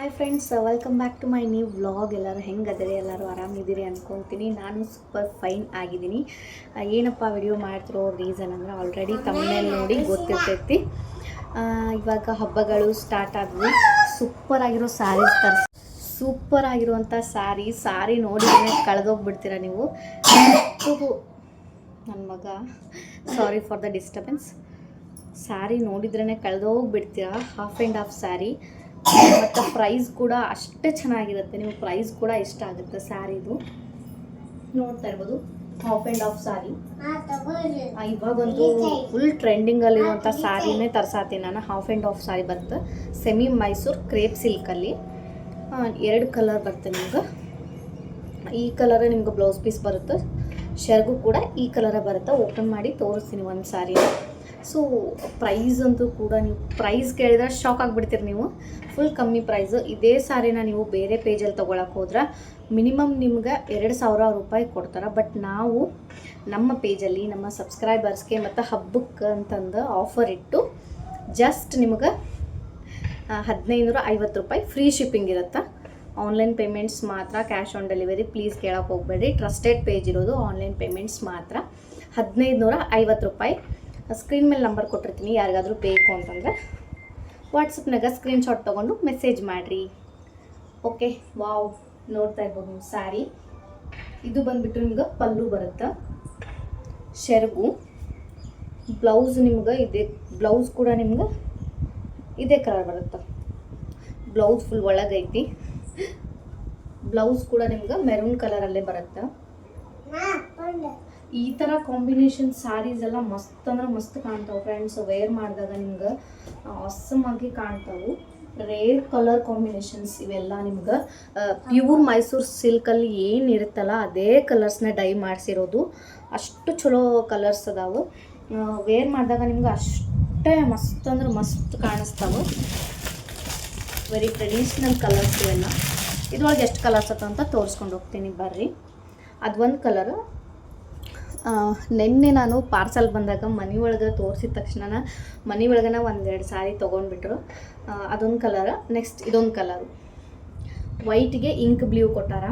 Hi friends welcome back to my new vlog ಎಲ್ಲರೂ ಹೆಂಗದಿರಿ ಎಲ್ಲರೂ ಆರಾಮಿದ್ದೀರಿ ಅನ್ಕೊತೀನಿ. ನಾನು ಸೂಪರ್ ಫೈನ್ ಆಗಿದ್ದೀನಿ. ಏನಪ್ಪ ವಿಡಿಯೋ ಮಾಡ್ತಿರೋ ರೀಸನ್ ಅಂದರೆ ಆಲ್ರೆಡಿ ತಮ್ಮನೇಲಿ ನೋಡಿ ಗೊತ್ತಿರ್ತೈತಿ. ಇವಾಗ ಹಬ್ಬಗಳು ಸ್ಟಾರ್ಟ್ ಆದವು. ಸೂಪರ್ ಆಗಿರೋ ಸ್ಯಾರೀಸ್ ತರಿಸಿ ಸೂಪರ್ ಆಗಿರುವಂಥ ಸ್ಯಾರಿ ಸ್ಯಾರಿ ನೋಡಿದ್ರೆ ಕಳೆದೋಗ್ಬಿಡ್ತೀರ ನೀವು? ನನ್ನ ಮಗ sorry for the disturbance sari ನೋಡಿದ್ರೇ ಕಳೆದೋಗ್ಬಿಡ್ತೀರಾ? ಹಾಫ್ ಆ್ಯಂಡ್ ಹಾಫ್ ಸ್ಯಾರಿ ಮತ್ತು ಪ್ರೈಸ್ ಕೂಡ ಅಷ್ಟೇ ಚೆನ್ನಾಗಿರುತ್ತೆ. ನಿಮ್ಗೆ ಪ್ರೈಸ್ ಕೂಡ ಇಷ್ಟ ಆಗುತ್ತೆ ಸ್ಯಾರಿದು. ನೋಡ್ತಾ ಇರ್ಬೋದು ಹಾಫ್ ಆ್ಯಂಡ್ ಆಫ್ ಸ್ಯಾರಿ ಇವಾಗಂತೂ ಫುಲ್ ಟ್ರೆಂಡಿಂಗಲ್ಲಿರುವಂಥ ಸ್ಯಾರಿನೇ ತರ್ಸಾತೀನಿ ನಾನು. ಹಾಫ್ ಆ್ಯಂಡ್ ಆಫ್ ಸ್ಯಾರಿ ಬರುತ್ತೆ. ಸೆಮಿ ಮೈಸೂರು ಕ್ರೇಪ್ ಸಿಲ್ಕಲ್ಲಿ ಎರಡು ಕಲರ್ ಬರುತ್ತೆ ನಿಮ್ಗೆ. ಈ ಕಲರೇ ನಿಮ್ಗೆ ಬ್ಲೌಸ್ ಪೀಸ್ ಬರುತ್ತೆ. ಶರ್ಗು ಕೂಡ ಈ ಕಲರೇ ಬರುತ್ತೆ. ಓಪನ್ ಮಾಡಿ ತೋರಿಸ್ತೀನಿ ಒಂದು ಸ್ಯಾರಿನ ಸೊ ಪ್ರೈಸ್ ಅಂತೂ ಕೂಡ ನೀವು ಪ್ರೈಸ್ ಕೇಳಿದ್ರೆ ಶಾಕ್ ಆಗಿಬಿಡ್ತೀರಿ ನೀವು. ಫುಲ್ ಕಮ್ಮಿ ಪ್ರೈಸು ಇದೇ ಸಾರಿನ ನೀವು ಬೇರೆ ಪೇಜಲ್ಲಿ ತೊಗೊಳಕ್ಕೆ ಹೋದ್ರೆ ಮಿನಿಮಮ್ ನಿಮ್ಗೆ ಎರಡು ಸಾವಿರ ರೂಪಾಯಿ ಕೊಡ್ತಾರೆ. ಬಟ್ ನಾವು ನಮ್ಮ ಪೇಜಲ್ಲಿ ನಮ್ಮ ಸಬ್ಸ್ಕ್ರೈಬರ್ಸ್ಗೆ ಮತ್ತು ಹಬ್ಬಕ್ಕೆ ಅಂತಂದು ಆಫರ್ ಇಟ್ಟು ಜಸ್ಟ್ ನಿಮ್ಗೆ ಹದಿನೈದುನೂರ ಐವತ್ತು ರೂಪಾಯಿ ಫ್ರೀ ಶಿಪ್ಪಿಂಗ್ ಇರುತ್ತೆ. ಆನ್ಲೈನ್ ಪೇಮೆಂಟ್ಸ್ ಮಾತ್ರ ಕ್ಯಾಶ್ ಆನ್ ಡೆಲಿವರಿ ಪ್ಲೀಸ್ ಕೇಳೋಕೆ ಹೋಗಬೇಡಿ ಟ್ರಸ್ಟೆಡ್ ಪೇಜ್ ಇರೋದು ಆನ್ಲೈನ್ ಪೇಮೆಂಟ್ಸ್ ಮಾತ್ರ. ಹದಿನೈದು ನೂರ ಐವತ್ತು ರೂಪಾಯಿ. ಸ್ಕ್ರೀನ್ ಮೇಲೆ ನಂಬರ್ ಕೊಟ್ಟಿರ್ತೀನಿ, ಯಾರಿಗಾದರೂ ಬೇಕು ಅಂತಂದರೆ. ವಾಟ್ಸಪ್ನಾಗ ಸ್ಕ್ರೀನ್ಶಾಟ್ ತೊಗೊಂಡು ಮೆಸೇಜ್ ಮಾಡಿರಿ. ಓಕೆ ವಾವ್ ನೋಡ್ತಾ ಇರ್ಬೋದು ಸ್ಯಾರಿ ಇದು ಬಂದುಬಿಟ್ಟು ನಿಮ್ಗೆ ಪಲ್ಲು ಬರುತ್ತೆ? ಶೆರಗು. ಬ್ಲೌಸ್ ನಿಮ್ಗೆ ಇದೆ ಬ್ಲೌಸ್ ಕೂಡ ನಿಮ್ಗೆ ಇದೇ ಕಲರ್ ಬರುತ್ತೆ? Blouse full ಒಳಗೈತಿ. ಬ್ಲೌಸ್ ಕೂಡ ನಿಮ್ಗೆ ಮೆರೂನ್ ಕಲರಲ್ಲೇ ಬರುತ್ತೆ? ಈ ಥರ ಕಾಂಬಿನೇಷನ್ ಸ್ಯಾರೀಸ್ ಎಲ್ಲ ಮಸ್ತ್ ಅಂದ್ರೆ ಮಸ್ತ್ ಕಾಣ್ತಾವೆ ಫ್ರೆಂಡ್ಸ್ ವೇರ್ ಮಾಡಿದಾಗ ನಿಮ್ಗೆ ಆಗಿ ಕಾಣ್ತಾವು. ರೇರ್ ಕಲರ್ ಕಾಂಬಿನೇಷನ್ಸ್ ಇವೆಲ್ಲ ನಿಮ್ಗೆ. ಪ್ಯೂರ್ ಮೈಸೂರು ಸಿಲ್ಕಲ್ಲಿ ಏನು ಇರುತ್ತಲ್ಲ, ಅದೇ ಕಲರ್ಸ್ನ ಡೈ ಮಾಡಿಸಿರೋದು. ಅಷ್ಟು ಚಲೋ ಕಲರ್ಸ್ ಅದಾವು. ವೇರ್ ಮಾಡಿದಾಗ ನಿಮ್ಗೆ ಅಷ್ಟೇ ಮಸ್ತ್ ಅಂದ್ರೆ ಮಸ್ತ್ ಕಾಣಿಸ್ತಾವೆ. ವೆರಿ ಟ್ರೆಡಿಷ್ನಲ್ ಕಲರ್ಸ್ ಇವೆಲ್ಲ. ಇದ್ರೊಳಗೆ ಎಷ್ಟು ಕಲರ್ಸ್ ಅಂತ ತೋರಿಸ್ಕೊಂಡು ಹೋಗ್ತೀನಿ ಬರ್ರಿ. ಅದೊಂದು ಕಲರ್ ನಿನ್ನೆ ನಾನು ಪಾರ್ಸಲ್ ಬಂದಾಗ ಮನೆ ಒಳಗೆ ತೋರಿಸಿದ ತಕ್ಷಣ ಮನೆ ಒಳಗನ ಒಂದೆರಡು ಸಾರಿ ತೊಗೊಂಡ್ಬಿಟ್ರು. ಅದೊಂದು ಕಲರ್ ನೆಕ್ಸ್ಟ್ ಇದೊಂದು ಕಲರು ವೈಟ್ಗೆ ಇಂಕ್ ಬ್ಲೂ ಕೊಟ್ಟಾರ.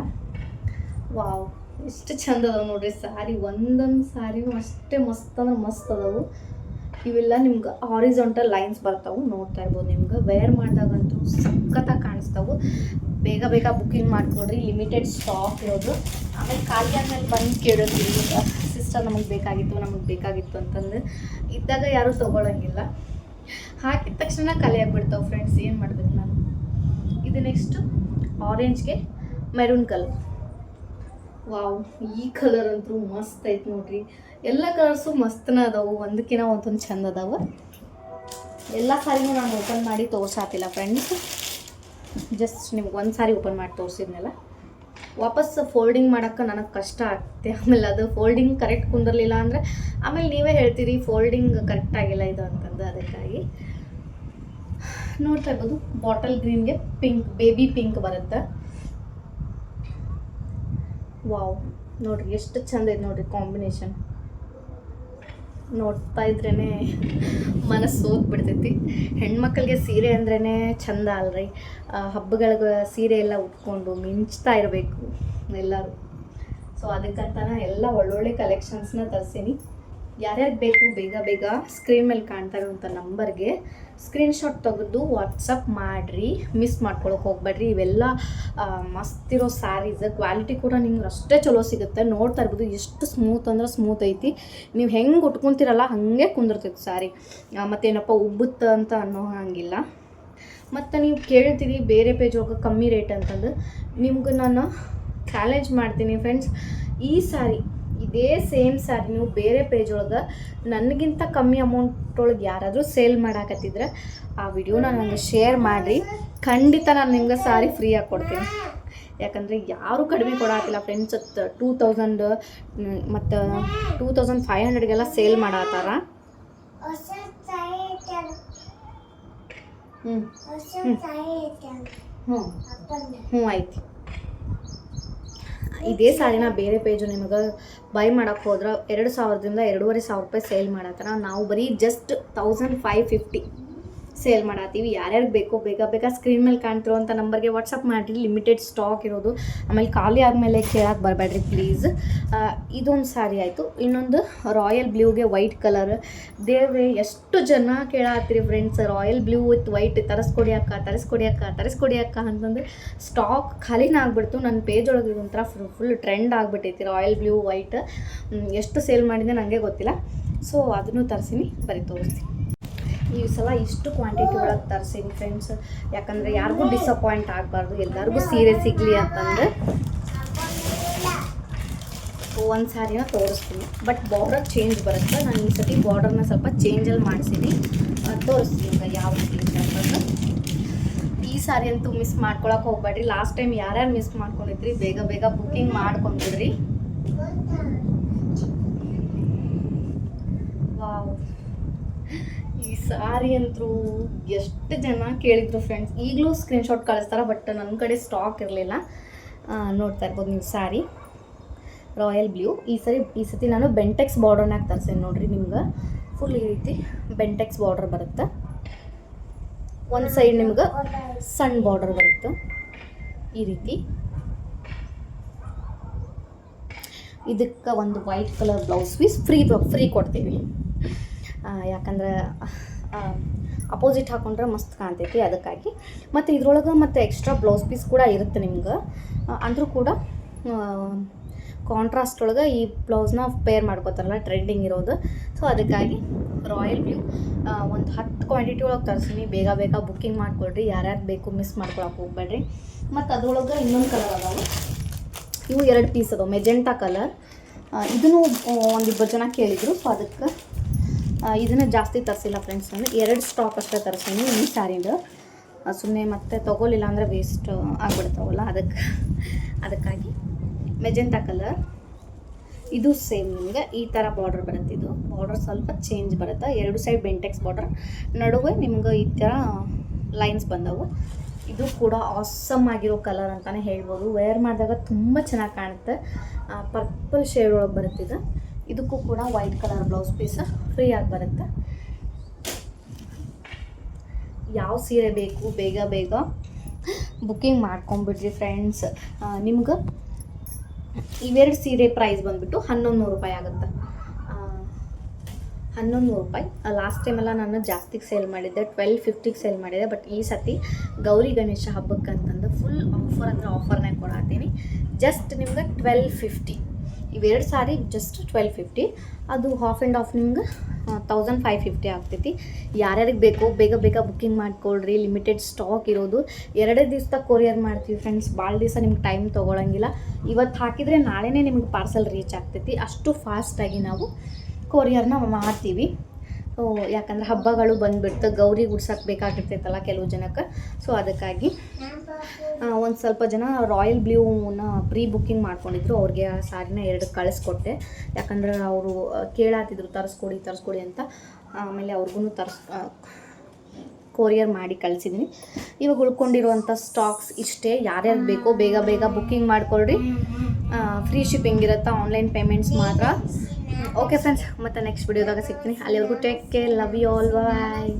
ವಾವ್ ಎಷ್ಟು ಚಂದ ಅದಾವೆ ನೋಡ್ರಿ, ಸಾರಿ ಒಂದೊಂದು ಸಾರಿನೂ ಅಷ್ಟೇ ಮಸ್ತ್ ಅಂದ್ರೆ ಮಸ್ತ್ ಅದಾವು. ಇವೆಲ್ಲ ನಿಮ್ಗೆ ಹಾರಿಜಾಂಟಲ್ ಲೈನ್ಸ್ ಬರ್ತಾವೆ, ನೋಡ್ತಾ ಇರ್ಬೋದು ನಿಮ್ಗೆ. ವೇರ್ ಮಾಡಿದಾಗಂತೂ ಸಖತ್ತಾಗಿ ಕಾಣಿಸ್ತಾವೆ. ಬೇಗ ಬೇಗ ಬುಕ್ಕಿಂಗ್ ಮಾಡ್ಕೊಡ್ರಿ ಲಿಮಿಟೆಡ್ ಸ್ಟಾಕ್ ಇರೋದು. ಆಮೇಲೆ ಖಾಲಿ ಆದ್ಮೇಲೆ ಬಂದು ಕೇಳೋದಿಲ್ಲ ಸಿಸ್ಟರ್ ನಮಗೆ ಬೇಕಾಗಿತ್ತು ನಮಗೆ ಬೇಕಾಗಿತ್ತು ಅಂತಂದು ಇದ್ದಾಗ ಯಾರೂ ತೊಗೊಳಂಗಿಲ್ಲ. ಹಾಕಿದ ತಕ್ಷಣ ಖಾಲಿ ಫ್ರೆಂಡ್ಸ್ ಏನು ಮಾಡ್ಬೇಕು ನಾನು? ಇದು ನೆಕ್ಸ್ಟು ಆರೆಂಜ್ಗೆ ಮೆರೂನ್ ಕಲರ್ ವಾವ್ ಈ ಕಲರ್ ಅಂತೂ ಮಸ್ತ್ ಐತೆ ನೋಡ್ರಿ. ಎಲ್ಲ ಕಲರ್ಸು ಮಸ್ತನ ಅದಾವು, ಒಂದಕ್ಕಿನ ಒಂದೊಂದು ಚಂದ ಅದಾವ. ಎಲ್ಲ ಸಾರಿನೂ ನಾನು ಓಪನ್ ಮಾಡಿ ತೋರ್ಸಾತಿಲ್ಲ ಫ್ರೆಂಡ್ಸ್ ಜಸ್ಟ್ ನಿಮ್ಗೆ ಒಂದು ಸಾರಿ ಓಪನ್ ಮಾಡಿ ತೋರಿಸಿದ್ನಲ್ಲ. ವಾಪಸ್ ಫೋಲ್ಡಿಂಗ್ ಮಾಡೋಕ್ಕೆ ನನಗೆ ಕಷ್ಟ ಆಗ್ತೆ ಆಮೇಲೆ ಅದು ಫೋಲ್ಡಿಂಗ್ ಕರೆಕ್ಟ್ ಕುಂದಿರಲಿಲ್ಲ ಅಂದರೆ ಆಮೇಲೆ ನೀವೇ ಹೇಳ್ತೀರಿ ಫೋಲ್ಡಿಂಗ್ ಕರೆಕ್ಟ್ ಆಗಿಲ್ಲ ಇದು ಅಂತಂದು ಅದಕ್ಕಾಗಿ. ನೋಡ್ತಾ ಇರ್ಬೋದು ಬಾಟಲ್ ಗ್ರೀನ್ಗೆ ಪಿಂಕ್ ಬೇಬಿ ಪಿಂಕ್ ಬರುತ್ತೆ. ವಾವ್ ನೋಡ್ರಿ, ಎಷ್ಟು ಚಂದ ಇದೆ ನೋಡ್ರಿ ಕಾಂಬಿನೇಷನ್ ನೋಡ್ತಾ ಇದ್ರೇ ಮನಸ್ಸು ಹೋಗ್ಬಿಡ್ತೈತಿ ಹೆಣ್ಮಕ್ಳಿಗೆ ಸೀರೆ ಅಂದ್ರೇ ಚಂದ ಅಲ್ರಿ. ಹಬ್ಬಗಳಿಗೆ ಸೀರೆ ಎಲ್ಲ ಉಟ್ಕೊಂಡು ಮಿಂಚ್ತಾ ಇರಬೇಕು ಎಲ್ಲರೂ. ಸೊ ಅದಕ್ಕಂತಾನೆ ಎಲ್ಲ ಒಳ್ಳೊಳ್ಳೆ ಕಲೆಕ್ಷನ್ಸ್ನ ತರಿಸೀನಿ. ಯಾರ್ಯಾರಿಗೆ ಬೇಕು ಬೇಗ ಬೇಗ ಸ್ಕ್ರೀನ್ ಮೇಲೆ ಕಾಣ್ತಾ ಇರುವಂಥ ನಂಬರ್ಗೆ ಸ್ಕ್ರೀನ್ಶಾಟ್ ತೆಗೆದು ವಾಟ್ಸಪ್ ಮಾಡಿರಿ ಮಿಸ್ ಮಾಡ್ಕೊಳಕ್ಕೆ ಹೋಗ್ಬೇಡ್ರಿ. ಇವೆಲ್ಲ ಮಸ್ತ್ ಇರೋ ಸ್ಯಾರೀಸ್ ಕ್ವಾಲಿಟಿ ಕೂಡ ನಿಮ್ಗೆ ಅಷ್ಟೇ ಚಲೋ ಸಿಗುತ್ತೆ. ನೋಡ್ತಾ ಇರ್ಬೋದು ಎಷ್ಟು ಸ್ಮೂತ್ ಅಂದ್ರೆ ಸ್ಮೂತ್ ಐತಿ. ನೀವು ಹೆಂಗೆ ಉಟ್ಕೊತೀರಲ್ಲ ಹಾಗೆ ಕುಂದಿರ್ತೈತೆ ಸ್ಯಾರಿ ಮತ್ತೇನಪ್ಪ ಉಬ್ಬುತ್ತ ಅಂತ ಅನ್ನೋ ಹಂಗಿಲ್ಲ. ಮತ್ತು ನೀವು ಕೇಳ್ತೀರಿ ಬೇರೆ ಪೇಜ್ ಒಳಗೆ ಕಮ್ಮಿ ರೇಟ್ ಅಂತಂದು. ನಿಮ್ಗೆ ನಾನು ಚಾಲೆಂಜ್ ಮಾಡ್ತೀನಿ ಫ್ರೆಂಡ್ಸ್ ಈ ಸ್ಯಾರಿ ಇದೇ ಸೇಮ್ ಸ್ಯಾರಿ ನೀವು ಬೇರೆ ಪೇಜ್ ಒಳಗೆ ನನಗಿಂತ ಕಮ್ಮಿ ಅಮೌಂಟ್ ಒಳಗೆ ಯಾರಾದರೂ ಸೇಲ್ ಮಾಡಾಕತ್ತಿದ್ರೆ ಆ ವಿಡಿಯೋನ ನನಗೆ ಶೇರ್ ಮಾಡಿರಿ. ಖಂಡಿತ ನಾನು ನಿಮ್ಗೆ ಸಾರಿ ಆಗಿ ಕೊಡ್ತೀನಿ. ಯಾಕಂದರೆ ಯಾರೂ ಕಡಿಮೆ ಕೊಡಾಕಿಲ್ಲ ಫ್ರೆಂಡ್ಸ್ ಟೂ ತೌಸಂಡ್ ಮತ್ತು ಟೂ ತೌಸಂಡ್ ಫೈವ್ ಹಂಡ್ರೆಡ್ಗೆಲ್ಲ ಸೇಲ್ ಮಾಡತ್ತಾರ ಹ್ಞೂ ಹ್ಞೂ ಹ್ಞೂ ಐತಿ ಇದೇ ಸಾರಿನ ಬೇರೆ ಪೇಜು ನಿಮಗೆ ಬೈ ಮಾಡೋಕ್ಕೆ ಹೋದ್ರೆ ಎರಡು ಸಾವಿರದಿಂದ ಎರಡೂವರೆ ಸಾವಿರ ರೂಪಾಯಿ ಸೇಲ್ ಮಾಡತ್ತಾರ. ನಾವು ಬರೀ just thousand five fifty sale ಮಾಡತ್ತೀವಿ. ಯಾರ್ಯಾರು ಬೇಕೋ ಬೇಗ ಬೇಗ ಸ್ಕ್ರೀನ್ ಮೇಲೆ ಕಾಣ್ತಿರೋಂಥ ನಂಬರ್ಗೆ ವಾಟ್ಸಪ್ ಮಾಡಿರಿ. ಲಿಮಿಟೆಡ್ ಸ್ಟಾಕ್ ಇರೋದು. ಆಮೇಲೆ ಖಾಲಿ ಆದಮೇಲೆ ಕೇಳಕ್ಕೆ ಬರಬೇಡ್ರಿ ಪ್ಲೀಸ್ ಇದೊಂದು ಸಾರಿ ಆಯಿತು. ಇನ್ನೊಂದು ರಾಯಲ್ ಬ್ಲೂಗೆ ವೈಟ್ ಕಲರ್ ದೇವ್ರೆ, ಎಷ್ಟು ಜನ ಕೇಳತ್ತೀರಿ friends royal blue with white ತರಿಸ್ಕೊಡಿ ಅಕ್ಕ ತರಿಸ್ಕೊಡಿ ಅಕ್ಕ ತರಿಸ್ಕೊಡಿ ಅಕ್ಕ ಅಂತಂದರೆ ಸ್ಟಾಕ್ ಖಾಲಿನ ಆಗ್ಬಿಡ್ತು. ನನ್ನ ಪೇಜ್ ಒಳಗೆ ಇದೊಂಥರ ಫುಲ್ ಟ್ರೆಂಡ್ ಆಗಿಬಿಟ್ಟೈತಿ ರಾಯಲ್ ಬ್ಲೂ ವೈಟ್ ಎಷ್ಟು ಸೇಲ್ ಮಾಡಿದೆ ನನಗೆ ಗೊತ್ತಿಲ್ಲ. ಸೊ ಅದನ್ನು ತರಿಸಿನಿ, ಬರೀ ತೋರಿಸ್ತೀನಿ. ಈ ಸಲ ಇಷ್ಟು ಕ್ವಾಂಟಿಟಿ ಒಳಗೆ ತರಿಸೀನಿ ಫ್ರೆಂಡ್ಸ್ ಯಾಕಂದರೆ ಯಾರಿಗೂ ಡಿಸಪಾಯಿಂಟ್ ಆಗಬಾರ್ದು, ಎಲ್ಲರಿಗೂ ಸೀರೆ ಸಿಗಲಿ ಅಂತಂದು ಒಂದು ಸ್ಯಾರಿನ ತೋರಿಸ್ತೀನಿ. ಬಟ್ ಬಾರ್ಡರ್ ಚೇಂಜ್ ಬರುತ್ತೆ? ನಾನು ಈ ಸತಿ ಬಾರ್ಡರ್ನ ಸ್ವಲ್ಪ ಚೇಂಜಲ್ಲಿ ಮಾಡಿಸಿನಿ. ತೋರಿಸ್ತೀನಿ ಯಾವ ಈ ಸಾರಿ ಅಂತೂ ಮಿಸ್ ಮಾಡ್ಕೊಳಕ್ಕೆ ಹೋಗ್ಬೇಡ್ರಿ. ಲಾಸ್ಟ್ ಟೈಮ್ ಯಾರ್ಯಾರು ಮಿಸ್ ಮಾಡ್ಕೊಂಡಿದ್ರಿ, ಬೇಗ ಬೇಗ ಬುಕ್ಕಿಂಗ್ ಮಾಡ್ಕೊಂಡ್ಬಿಡ್ರಿ. ವಾವ್ ಸಾರಿ ಅಂತೂ ಎಷ್ಟು ಜನ ಕೇಳಿದ್ರು ಫ್ರೆಂಡ್ಸ್ ಈಗಲೂ ಸ್ಕ್ರೀನ್ಶಾಟ್ ಕಳಿಸ್ತಾರೆ ಬಟ್ ನನ್ನ ಕಡೆ ಸ್ಟಾಕ್ ಇರಲಿಲ್ಲ. ನೋಡ್ತಾ ಇರ್ಬೋದು ನೀವು ಸಾರಿ. ರಾಯಲ್ ಬ್ಲೂ ಈ ಸರಿ, ಈ ಸತಿ ನಾನು ಬೆಂಟೆಕ್ಸ್ ಬಾರ್ಡರ್ನಾಗ ತರ್ಸೇನೆ ನೋಡಿರಿ ನಿಮ್ಗೆ. ಫುಲ್ ಈ ರೀತಿ ಬೆಂಟೆಕ್ಸ್ ಬಾರ್ಡರ್ ಬರುತ್ತೆ. ಒಂದು ಸೈಡ್ ನಿಮ್ಗೆ ಸಣ್ಣ ಬಾರ್ಡರ್ ಬರುತ್ತೆ. ಈ ರೀತಿ. ಇದಕ್ಕೆ ಒಂದು white colour blouse piece free free ಕೊಡ್ತೀವಿ. ಯಾಕಂದ್ರೆ ಅಪೋಸಿಟ್ ಹಾಕೊಂಡ್ರೆ ಮಸ್ತ್ ಕಾಣ್ತೈತಿ ಅದಕ್ಕಾಗಿ. ಮತ್ತು ಇದ್ರೊಳಗೆ ಮತ್ತು ಎಕ್ಸ್ಟ್ರಾ ಬ್ಲೌಸ್ ಪೀಸ್ ಕೂಡ ಇರುತ್ತೆ ನಿಮ್ಗೆ. ಅಂದರೂ ಕೂಡ ಕಾಂಟ್ರಾಸ್ಟ್ ಒಳಗೆ ಈ ಬ್ಲೌಸ್ನ ಪೇರ್ ಮಾಡ್ಕೋತಾರಲ್ಲ ಟ್ರೆಂಡಿಂಗ್ ಇರೋದು. ಸೊ ಅದಕ್ಕಾಗಿ ರಾಯಲ್ ಬ್ಲೂ ಒಂದು ಹತ್ತು ಕ್ವಾಂಟಿಟಿ ಒಳಗೆ ತರಿಸ್ತೀನಿ ಬೇಗ ಬೇಗ ಬುಕ್ಕಿಂಗ್ ಮಾಡ್ಕೊಳ್ರಿ. ಯಾರ್ಯಾರು ಬೇಕು ಮಿಸ್ ಮಾಡ್ಕೊಳಕ್ಕೆ ಹೋಗ್ಬೇಡ್ರಿ. ಮತ್ತು ಅದ್ರೊಳಗೆ ಇನ್ನೊಂದು ಕಲರ್ ಅದಾವೆ. ಇವು ಎರಡು ಪೀಸ್ ಅದಾವೆ. ಮೆಜೆಂಟಾ ಕಲರ್ ಇದನ್ನು ಒಂದಿಬ್ಬರು ಜನ ಕೇಳಿದರು. ಸೊ ಅದಕ್ಕೆ ಇದನ್ನು ಜಾಸ್ತಿ ತರಿಸಿಲ್ಲ ಫ್ರೆಂಡ್ಸ್ ನಾನು. ಎರಡು ಸ್ಟಾಕ್ ಅಷ್ಟೇ ತರಿಸೀನಿ ಈ ಸ್ಯಾರಿಂದು ಸುಮ್ಮನೆ ಮತ್ತೆ ತೊಗೊಲಿಲ್ಲ ಅಂದರೆ ವೇಸ್ಟ್ ಆಗಿಬಿಡ್ತಾವಲ್ಲ ಅದಕ್ಕೆ ಅದಕ್ಕಾಗಿ ಮೆಜೆಂಟಾ ಕಲರ್ ಇದು ಸೇಮ್ ನಿಮಗೆ, ಈ ಥರ ಬಾರ್ಡರ್ ಬರುತ್ತೆ ಇದು. ಬಾರ್ಡರ್ ಸ್ವಲ್ಪ ಚೇಂಜ್ ಬರುತ್ತೆ. ಎರಡು ಸೈಡ್ ಬೆಂಟೆಕ್ಸ್ ಬಾರ್ಡರ್ ನಡುವೆ ನಿಮ್ಗೆ ಈ ಥರ ಲೈನ್ಸ್ ಬಂದವು. ಇದು ಕೂಡ ಆಸಮ್ ಆಗಿರೋ ಕಲರ್ ಅಂತಲೇ ಹೇಳ್ಬೋದು. ವೇರ್ ಮಾಡಿದಾಗ ತುಂಬ ಚೆನ್ನಾಗಿ ಕಾಣುತ್ತೆ. ಪರ್ಪಲ್ ಶೇಡ್ ಒಳಗೆ ಬರುತ್ತೆ ಇದು ಇದಕ್ಕೂ ಕೂಡ ವೈಟ್ ಕಲರ್ ಬ್ಲೌಸ್ ಪೀಸ್ ಆಗಿ ಬರುತ್ತೆ. ಯಾವ ಸೀರೆ ಬೇಕು, ಬೇಗ ಬೇಗ ಬುಕ್ಕಿಂಗ್ ಮಾಡ್ಕೊಂಬಿಡ್ರಿ ಫ್ರೆಂಡ್ಸ್ ನಿಮ್ಗೆ ಇವೆರಡು ಸೀರೆ ಪ್ರೈಸ್ ಬಂದುಬಿಟ್ಟು ಹನ್ನೊಂದು ನೂರು ರೂಪಾಯಿ ಆಗುತ್ತೆ. ಹನ್ನೊಂದು ನೂರು ರೂಪಾಯಿ. ಲಾಸ್ಟ್ ಟೈಮೆಲ್ಲ ನಾನು ಜಾಸ್ತಿಗೆ ಸೇಲ್ ಮಾಡಿದ್ದೆ ಟ್ವೆಲ್ ಫಿಫ್ಟಿಗೆ ಸೇಲ್ ಮಾಡಿದ್ದೆ ಬಟ್ ಈ ಸತಿ ಗೌರಿ ಗಣೇಶ ಹಬ್ಬಕ್ಕೆ ಅಂತಂದು ಫುಲ್ ಆಫರ್ ಅಂದರೆ ಆಫರ್ನೇ ಕೊಡತ್ತೀನಿ ಜಸ್ಟ್ ನಿಮ್ಗೆ ಟ್ವೆಲ್ ಫಿಫ್ಟಿ ಇವೆರಡು ಸಾರಿ ಜಸ್ಟ್ ಟ್ವೆಲ್ ಫಿಫ್ಟಿ ಅದು ಹಾಫ್ ಆ್ಯಂಡ್ ಆಫ್ ನಿಮ್ಗೆ ತೌಸಂಡ್ ಫೈವ್ ಫಿಫ್ಟಿ ಆಗ್ತೈತಿ. ಯಾರ್ಯಾರಿಗೆ ಬೇಕೋ, ಬೇಗ ಬೇಗ ಬುಕ್ಕಿಂಗ್ ಮಾಡ್ಕೊಳ್ರಿ ಲಿಮಿಟೆಡ್ ಸ್ಟಾಕ್ ಇರೋದು. ಎರಡೇ ದಿವ್ಸದಾಗ ಕೊರಿಯರ್ ಮಾಡ್ತೀವಿ ಫ್ರೆಂಡ್ಸ್ ಭಾಳ ದಿವಸ ನಿಮ್ಗೆ ಟೈಮ್ ತೊಗೊಳಂಗಿಲ್ಲ. ಇವತ್ತು ಹಾಕಿದರೆ ನಾಳೆನೇ ನಿಮ್ಗೆ ಪಾರ್ಸಲ್ ರೀಚ್ ಆಗ್ತೈತಿ. ಅಷ್ಟು ಫಾಸ್ಟಾಗಿ ನಾವು ಕೊರಿಯರ್ನ ಮಾಡ್ತೀವಿ. ಯಾಕಂದ್ರೆ ಹಬ್ಬಗಳು ಬಂದುಬಿಡ್ತು, ಗೌರಿ ಗುಡ್ಸಕ್ಕೆ ಬೇಕಾಗಿರ್ತೈತಲ್ಲ ಕೆಲವು ಜನಕ್ಕೆ. ಸೊ ಅದಕ್ಕಾಗಿ ಒಂದು ಸ್ವಲ್ಪ ಜನ ರಾಯಲ್ ಬ್ಲೂನ ಪ್ರೀ ಬುಕ್ಕಿಂಗ್ ಮಾಡ್ಕೊಂಡಿದ್ರು. ಅವ್ರಿಗೆ ಆ ಸ್ಯಾರಿನ ಎರಡು ಕಳಿಸ್ಕೊಟ್ಟೆ. ಯಾಕಂದ್ರೆ ಅವರು ಕೇಳಾತಿದ್ರು, ತರಿಸ್ಕೊಡಿ ತರಿಸ್ಕೊಡಿ ಅಂತ. ಆಮೇಲೆ ಅವ್ರಿಗೂ ತರ್ಸ್ ಕೊರಿಯರ್ ಮಾಡಿ ಕಳಿಸಿದ್ದೀನಿ ಇವಾಗ ಉಳ್ಕೊಂಡಿರುವಂಥ ಸ್ಟಾಕ್ಸ್ ಇಷ್ಟೇ. ಯಾರ್ಯಾರು ಬೇಕೋ ಬೇಗ ಬೇಗ ಬುಕ್ಕಿಂಗ್ ಮಾಡ್ಕೊಳ್ರಿ. ಫ್ರೀ ಶಿಪ್ಪಿಂಗ್ ಇರುತ್ತೆ ಆನ್ಲೈನ್ ಪೇಮೆಂಟ್ಸ್ ಮಾತ್ರ. ಓಕೆ ಫ್ರೆಂಡ್ಸ್ ಮತ್ತೆ ನೆಕ್ಸ್ಟ್ ವಿಡಿಯೋದಾಗ ಸಿಗ್ತೀನಿ. ಅಲ್ಲಿವರೆಗೂ take care love you all bye